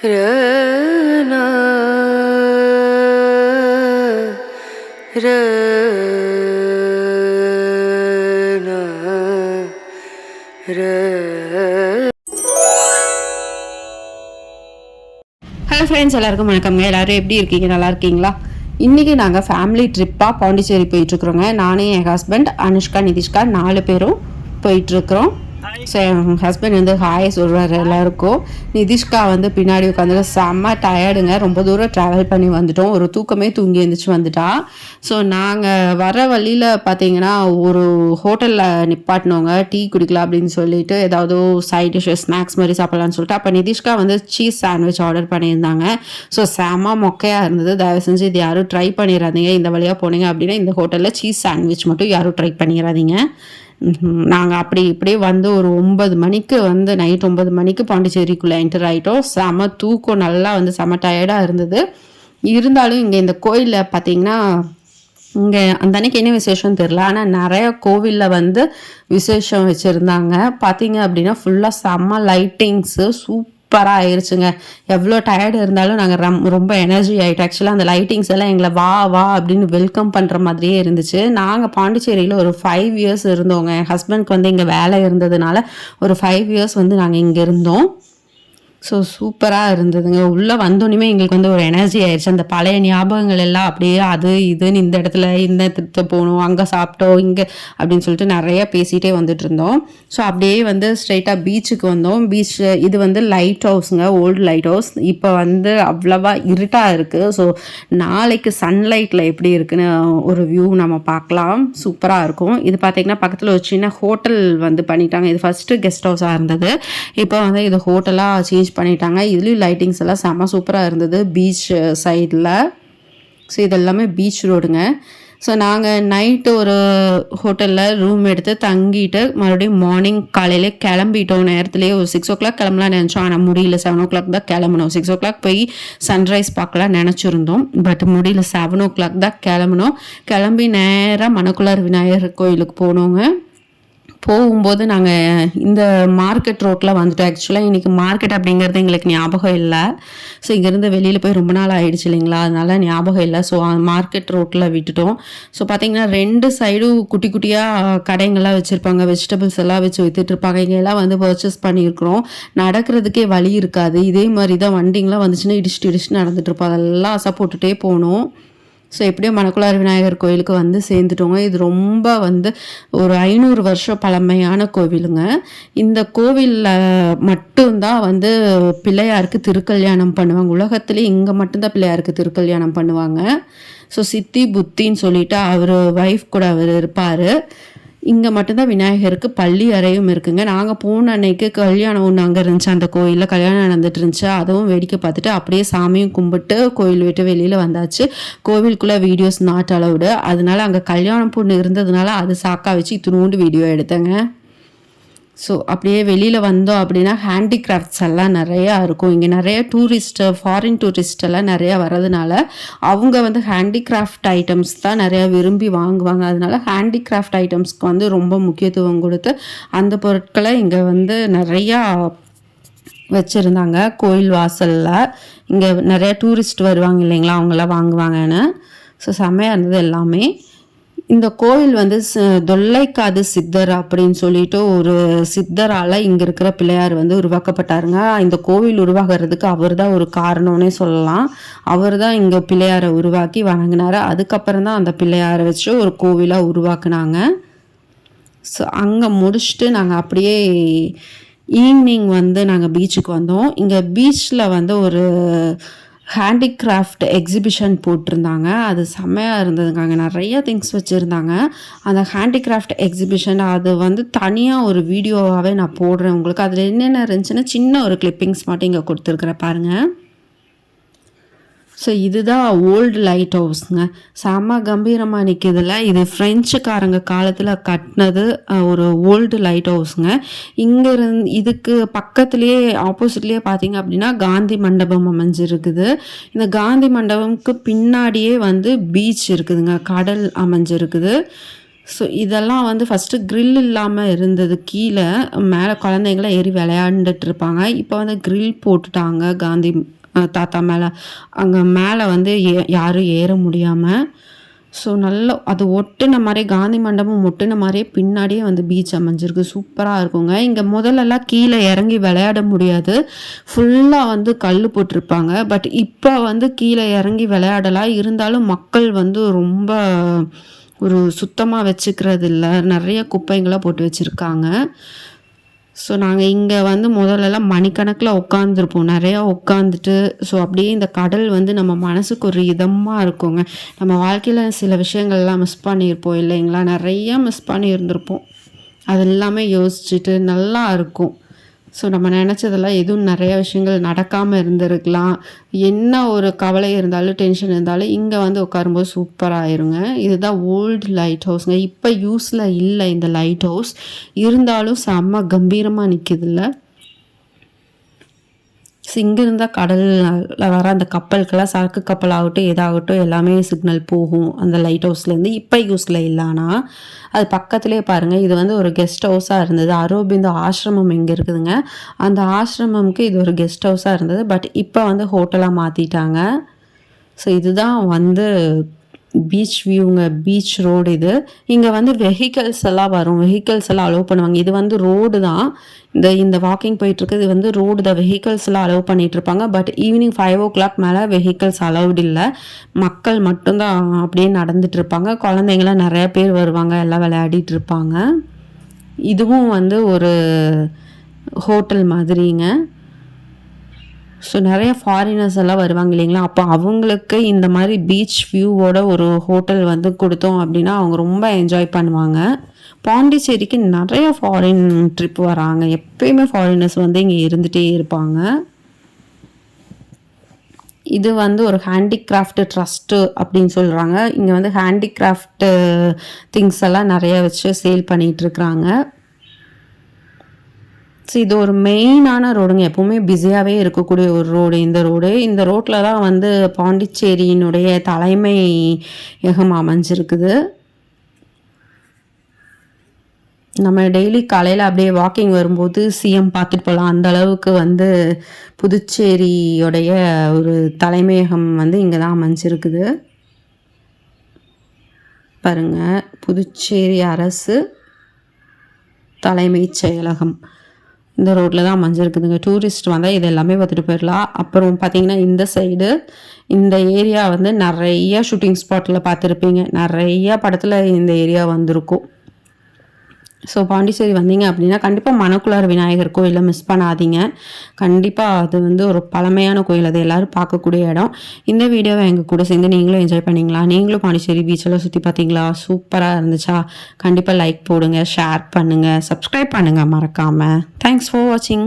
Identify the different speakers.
Speaker 1: hello friends எல்லாருக்கும் வணக்கம் எல்லாரும் எப்படி இருக்கீங்க நல்லா இருக்கீங்களா இன்றைக்கி நாங்கள் ஃபேமிலி ட்ரிப்பாக பாண்டிச்சேரி போயிட்டுருக்குறோங்க நானே என் ஹஸ்பண்ட் அனுஷ்கா நிதிஷ்கா நாலு பேரும் போயிட்டுருக்குறோம் ஸோ என் ஹஸ்பண்ட் வந்து ஹாய் சொல்கிறார் எல்லாருக்கும் நிதிஷ்கா வந்து பின்னாடி உட்காந்துட்டு செம்ம டயர்டுங்க ரொம்ப தூரம் ட்ராவல் பண்ணி வந்துட்டோம் ஒரு தூக்கமே தூங்கி எழுந்திரிச்சு வந்துட்டா ஸோ நாங்கள் வர வழியில் பார்த்தீங்கன்னா ஒரு ஹோட்டலில் நிப்பாட்டினோங்க டீ குடிக்கலாம் அப்படின்னு சொல்லிட்டு ஏதாவது சைட் டிஷ்ஷஸ் ஸ்நாக்ஸ் மாதிரி சாப்பிட்லான்னு சொல்லிட்டு அப்போ நிதிஷ்கா வந்து சீஸ் சாண்ட்விச் ஆர்டர் பண்ணியிருந்தாங்க ஸோ செம்ம மொக்கையாக இருந்தது தயவு செஞ்சு இது யாரும் ட்ரை பண்ணிடாதீங்க இந்த வழியாக போனீங்க அப்படின்னா இந்த ஹோட்டலில் சீஸ் சாண்ட்விச் மட்டும் யாரும் ட்ரை பண்ணிடாதீங்க நாங்கள் அப்படி இப்படியே வந்து ஒரு ஒன்பது மணிக்கு வந்து நைட் ஒன்பது மணிக்கு பாண்டிச்சேரிக்குள்ளே என்டர் ஆகிட்டோம் செம தூக்கம் நல்லா வந்து செம டயர்டாக இருந்தது இருந்தாலும் இங்கே இந்த கோயிலில் பார்த்தீங்கன்னா இங்கே அந்த அன்னைக்கு என்ன விசேஷம் தெரில ஆனால் நிறைய கோவிலில் வந்து விசேஷம் வச்சுருந்தாங்க பார்த்தீங்க அப்படின்னா ஃபுல்லாக செம்ம லைட்டிங்ஸு சூப் சூப்பராக ஆயிடுச்சுங்க எவ்வளோ டயர்டு இருந்தாலும் நாங்கள் ரம் ரொம்ப எனர்ஜி ஆகிட்டு ஆக்சுவலாக அந்த லைட்டிங்ஸ் எல்லாம் எங்களை வா வா அப்படின்னு வெல்கம் பண்ணுற மாதிரியே இருந்துச்சு நாங்கள் பாண்டிச்சேரியில் ஒரு ஃபைவ் இயர்ஸ் இருந்தோங்க என் ஹஸ்பண்ட்க்கு வந்து இங்கே வேலை இருந்ததுனால ஒரு ஃபைவ் இயர்ஸ் வந்து நாங்கள் இங்கே இருந்தோம் ஸோ சூப்பராக இருந்ததுங்க உள்ளே வந்தோடனே எங்களுக்கு வந்து ஒரு எனர்ஜி ஆயிடுச்சு அந்த பழைய ஞாபகங்கள் எல்லாம் அப்படியே அது இதுன்னு இந்த இடத்துல இந்த திருத்த போகணும் அங்கே சாப்பிட்டோம் இங்கே அப்படின்னு சொல்லிட்டு நிறையா பேசிகிட்டே வந்துட்டு இருந்தோம் ஸோ அப்படியே வந்து ஸ்ட்ரைட்டாக பீச்சுக்கு வந்தோம் பீச் இது வந்து லைட் ஹவுஸுங்க ஓல்டு லைட் ஹவுஸ் இப்போ வந்து அவ்வளவா இருட்டாக இருக்குது ஸோ நாளைக்கு சன்லைட்டில் எப்படி இருக்குன்னு ஒரு வியூ நம்ம பார்க்கலாம் சூப்பராக இருக்கும் இது பார்த்தீங்கன்னா பக்கத்தில் ஒரு சின்ன ஹோட்டல் வந்து பண்ணிட்டாங்க இது ஃபஸ்ட்டு கெஸ்ட் ஹவுஸாக இருந்தது இப்போ வந்து இது ஹோட்டலாக சேஞ்ச் பண்ணிட்டாங்க இதுலேயும் லைட்டிங்ஸ் எல்லாம் செம்ம சூப்பராக இருந்தது பீச் சைடில் ஸோ இதெல்லாமே பீச் ரோடுங்க ஸோ நாங்கள் நைட்டு ஒரு ஹோட்டலில் ரூம் எடுத்து தங்கிட்டு மறுபடியும் மார்னிங் காலையிலே கிளம்பிட்டோம் நேரத்துலேயே ஒரு சிக்ஸ் ஓ கிளாக் கிளம்பலாம் நினச்சோம் ஆனால் முடியல செவன் ஓ கிளாக் தான் கிளம்பணும் சிக்ஸ் ஓ கிளாக் போய் சன்ரைஸ் பார்க்கலாம் நினச்சிருந்தோம் பட் முடியல செவன் ஓ கிளாக் தான் கிளம்பணும் கிளம்பி நேராக மணக்குளார் விநாயகர் கோயிலுக்கு போனோங்க போகும்போது நாங்கள் இந்த மார்க்கெட் ரோட்டில் வந்துட்டோம் ஆக்சுவலாக இன்றைக்கி மார்க்கெட் அப்படிங்கிறது எங்களுக்கு ஞாபகம் இல்லை ஸோ இங்கேருந்து வெளியில் போய் ரொம்ப நாள் ஆகிடுச்சு இல்லைங்களா அதனால் ஞாபகம் இல்லை ஸோ மார்க்கெட் ரோட்டில் விட்டுட்டோம் ஸோ பார்த்திங்கன்னா ரெண்டு சைடும் குட்டி குட்டியாக கடைங்கள்லாம் வச்சுருப்பாங்க வெஜிடபிள்ஸ் எல்லாம் வச்சு விற்றுட்ருப்பாங்க இங்கெல்லாம் வந்து பர்ச்சேஸ் பண்ணியிருக்கிறோம் நடக்கிறதுக்கே வழி இருக்காது இதே மாதிரி தான் வண்டிங்கெலாம் வந்துச்சுன்னா இடிச்சுட்டு இடிச்சுட்டு நடந்துகிட்ருப்போம் அதெல்லாம் ஆசை போட்டுகிட்டே போகணும் ஸோ எப்படியோ மணக்குளார் விநாயகர் கோயிலுக்கு வந்து சேர்ந்துட்டோங்க இது ரொம்ப வந்து ஒரு ஐநூறு வருஷம் பழமையான கோவிலுங்க இந்த கோவிலில் மட்டும்தான் வந்து பிள்ளையாருக்கு திருக்கல்யாணம் பண்ணுவாங்க உலகத்துலேயே இங்கே மட்டும்தான் பிள்ளையாருக்கு திருக்கல்யாணம் பண்ணுவாங்க ஸோ சித்தி புத்தின்னு சொல்லிட்டு அவர் ஒய்ஃப் கூட அவர் இருப்பார் இங்கே மட்டும்தான் விநாயகருக்கு பள்ளி அறையும் இருக்குங்க நாங்கள் போன அன்னைக்கு கல்யாணம் ஒன்று அங்கே இருந்துச்சு அந்த கோயிலில் கல்யாணம் நடந்துட்டு இருந்துச்சு அதுவும் வேடிக்கை பார்த்துட்டு அப்படியே சாமியும் கும்பிட்டு கோயில் விட்டு வெளியில் வந்தாச்சு கோவிலுக்குள்ளே வீடியோஸ் நாட் அளவுடு அதனால அங்கே கல்யாணம் பொண்ணு இருந்ததுனால அது சாக்கா வச்சு இத்தினோண்டு வீடியோ எடுத்தேங்க ஸோ அப்படியே வெளியில் வந்தோம் அப்படின்னா ஹேண்டிகிராஃப்ட்ஸ் எல்லாம் நிறையா இருக்கும் இங்கே நிறைய டூரிஸ்ட்டு ஃபாரின் டூரிஸ்டெல்லாம் நிறையா வர்றதுனால அவங்க வந்து ஹேண்டிகிராஃப்ட் ஐட்டம்ஸ் தான் நிறையா விரும்பி வாங்குவாங்க அதனால ஹேண்டிகிராஃப்ட் ஐட்டம்ஸ்க்கு வந்து ரொம்ப முக்கியத்துவம் கொடுத்து அந்த பொருட்களை இங்கே வந்து நிறையா வச்சுருந்தாங்க கோயில் வாசலில் இங்கே நிறையா டூரிஸ்ட் வருவாங்க இல்லைங்களா அவங்களாம் வாங்குவாங்கன்னு ஸோ செம்மையாக இருந்தது எல்லாமே இந்த கோயில் வந்து தொல்லைக்காது சித்தர் அப்படின்னு சொல்லிட்டு ஒரு சித்தரால் இங்கே இருக்கிற பிள்ளையார் வந்து உருவாக்கப்பட்டாருங்க இந்த கோவில் உருவாகிறதுக்கு அவர் தான் ஒரு காரணம்னே சொல்லலாம் அவர் தான் இங்கே பிள்ளையாரை உருவாக்கி வணங்கினாரு அதுக்கப்புறம் தான் அந்த பிள்ளையாரை வச்சு ஒரு கோவிலாக உருவாக்குனாங்க ஸோ அங்கே முடிச்சுட்டு நாங்கள் அப்படியே ஈவினிங் வந்து நாங்கள் பீச்சுக்கு வந்தோம் இங்கே பீச்சில் வந்து ஒரு ஹேண்டிகிராஃப்ட் எக்ஸிபிஷன் போட்டிருந்தாங்க அது செம்மையாக இருந்ததுங்க நிறைய திங்ஸ் வச்சுருந்தாங்க அந்த ஹேண்டிகிராஃப்ட் எக்ஸிபிஷன் அது வந்து தனியாக ஒரு வீடியோவாகவே நான் போடுறேன் உங்களுக்கு அதில் என்னென்ன இருந்துச்சுன்னா சின்ன ஒரு கிளிப்பிங்ஸ் மட்டும் இங்கே கொடுத்துருக்குறேன் பாருங்கள் ஸோ இதுதான் ஓல்டு லைட் ஹவுஸ்ங்க செம கம்பீரமாக நிற்கிறதுல இது ஃப்ரெஞ்சுக்காரங்க காலத்தில் கட்டினது ஒரு ஓல்டு லைட் ஹவுஸ்ங்க இங்கே இருந் இதுக்கு பக்கத்துலேயே ஆப்போசிட்லேயே பார்த்தீங்க அப்படின்னா காந்தி மண்டபம் அமைஞ்சிருக்குது இந்த காந்தி மண்டபம்க்கு பின்னாடியே வந்து பீச் இருக்குதுங்க கடல் அமைஞ்சிருக்குது ஸோ இதெல்லாம் வந்து ஃபஸ்ட்டு க்ரில் இல்லாமல் இருந்தது கீழே மேலே குழந்தைங்களாம் ஏறி விளையாண்டுட்டு இருப்பாங்க இப்போ வந்து க்ரில் போட்டுட்டாங்க காந்தி தாத்தா மேலே அங்கே மேலே வந்து ஏ யாரும் ஏற முடியாமல் ஸோ நல்லா அது ஒட்டுன மாதிரி காந்தி மண்டபம் ஒட்டுன மாதிரியே பின்னாடியே வந்து பீச் அமைஞ்சிருக்கு சூப்பராக இருக்குங்க இங்கே முதல்லலாம் கீழே இறங்கி விளையாட முடியாது ஃபுல்லாக வந்து கல் போட்டிருப்பாங்க பட் இப்போ வந்து கீழே இறங்கி விளையாடலாம் இருந்தாலும் மக்கள் வந்து ரொம்ப ஒரு சுத்தமாக வச்சுக்கிறது இல்லை நிறைய குப்பைங்களாக போட்டு வச்சுருக்காங்க ஸோ நாங்கள் இங்கே வந்து முதல்லலாம் மணிக்கணக்கில் உட்காந்துருப்போம் நிறையா உட்காந்துட்டு ஸோ அப்படியே இந்த கடல் வந்து நம்ம மனசுக்கு ஒரு இதமாக இருக்குங்க நம்ம வாழ்க்கையில் சில விஷயங்கள்லாம் மிஸ் பண்ணியிருப்போம் இல்லைங்களா நிறையா மிஸ் பண்ணியிருந்திருப்போம் அது எல்லாமே யோசிச்சுட்டு நல்லா இருக்கும் ஸோ நம்ம நினச்சதெல்லாம் எதுவும் நிறைய விஷயங்கள் நடக்காமல் இருந்திருக்கலாம் என்ன ஒரு கவலை இருந்தாலும் டென்ஷன் இருந்தாலும் இங்கே வந்து உட்காரும்போது சூப்பராகிருங்க இதுதான் ஓல்டு லைட் ஹவுஸ்ங்க இப்போ யூஸில் இல்லை இந்த லைட் ஹவுஸ் இருந்தாலும் செம்ம கம்பீரமாக நிற்கிதில்ல ஸோ இருந்தால் கடலில் வர அந்த கப்பலுக்கெல்லாம் சரக்கு கப்பல் ஆகட்டும் எதாகட்டும் எல்லாமே சிக்னல் போகும் அந்த லைட் ஹவுஸ்லேருந்து இப்போ யூஸில் இல்லைனா அது பக்கத்துலேயே பாருங்கள் இது வந்து ஒரு கெஸ்ட் ஹவுஸாக இருந்தது அரோபிந்து ஆசிரமம் இங்கே இருக்குதுங்க அந்த ஆசிரமம்க்கு இது ஒரு கெஸ்ட் ஹவுஸாக இருந்தது பட் இப்போ வந்து ஹோட்டலாக மாற்றிட்டாங்க ஸோ இதுதான் வந்து பீச் வியூங்க பீச் ரோடு இது இங்கே வந்து வெஹிக்கல்ஸ் எல்லாம் வரும் வெஹிக்கல்ஸ் எல்லாம் அலோவ் பண்ணுவாங்க இது வந்து ரோடு தான் இந்த இந்த வாக்கிங் போயிட்டுருக்குது வந்து ரோடு தான் வெஹிக்கல்ஸ் எல்லாம் அலோவ் பண்ணிகிட்ருப்பாங்க but evening five o'clock மேலே வெஹிக்கல்ஸ் அலௌட் இல்லை மக்கள் மட்டும்தான் அப்படியே நடந்துட்டு இருப்பாங்க குழந்தைங்களாம் நிறையா பேர் வருவாங்க எல்லாம் விளையாடிட்டு இருப்பாங்க இதுவும் வந்து ஒரு ஹோட்டல் மாதிரிங்க ஸோ நிறைய ஃபாரினர்ஸ் எல்லாம் வருவாங்க இல்லைங்களா அப்போ அவங்களுக்கு இந்த மாதிரி பீச் வியூவோட ஒரு ஹோட்டல் வந்து கொடுத்தோம் அப்படின்னா அவங்க ரொம்ப என்ஜாய் பண்ணுவாங்க பாண்டிச்சேரிக்கு நிறைய ஃபாரின் ட்ரிப் வராங்க எப்பயுமே ஃபாரினர்ஸ் வந்து இங்கே இருந்துகிட்டே இருப்பாங்க இது வந்து ஒரு ஹேண்டிகிராஃப்ட் ட்ரஸ்ட்டு அப்படின்னு சொல்கிறாங்க இங்கே வந்து ஹேண்டிகிராஃப்ட்டு திங்ஸ் எல்லாம் நிறைய வச்சு சேல் பண்ணிகிட்ருக்குறாங்க ஸோ இது ஒரு மெயினான ரோடுங்க எப்போவுமே பிஸியாகவே இருக்கக்கூடிய ஒரு ரோடு இந்த ரோடு இந்த ரோட்டில் தான் வந்து பாண்டிச்சேரியினுடைய தலைமை ஏகம் அமைஞ்சிருக்குது நம்ம டெய்லி காலையில் அப்படியே வாக்கிங் வரும்போது சிஎம் பார்த்துட்டு போகலாம் அந்த அளவுக்கு வந்து புதுச்சேரியோடைய ஒரு தலைமையகம் வந்து இங்கே தான் அமைஞ்சிருக்குது பாருங்கள் புதுச்சேரி அரசு தலைமைச் செயலகம் இந்த ரோட்டில் தான் அமைஞ்சிருக்குதுங்க டூரிஸ்ட் வந்தால் இது எல்லாமே பார்த்துட்டு போயிடலாம் அப்புறம் பார்த்தீங்கன்னா இந்த சைடு இந்த ஏரியா வந்து நிறைய ஷூட்டிங் ஸ்பாட்டில் பார்த்துருப்பீங்க நிறைய படத்தில் இந்த ஏரியா வந்திருக்கும் ஸோ பாண்டிச்சேரி வந்தீங்க அப்படின்னா கண்டிப்பாக மணக்குளார் விநாயகர் கோயிலை மிஸ் பண்ணாதீங்க கண்டிப்பாக அது வந்து ஒரு பழமையான கோயில் அது எல்லோரும் பார்க்கக்கூடிய இடம் இந்த வீடியோவை எங்கள் கூட சேர்ந்து நீங்களும் என்ஜாய் பண்ணிங்களா நீங்களும் பாண்டிச்சேரி பீச்செல்லாம் சுற்றி பார்த்தீங்களா சூப்பராக இருந்துச்சா கண்டிப்பாக லைக் போடுங்க ஷேர் பண்ணுங்கள் சப்ஸ்கிரைப் பண்ணுங்கள் மறக்காமல் தேங்க்ஸ் ஃபார் வாட்சிங்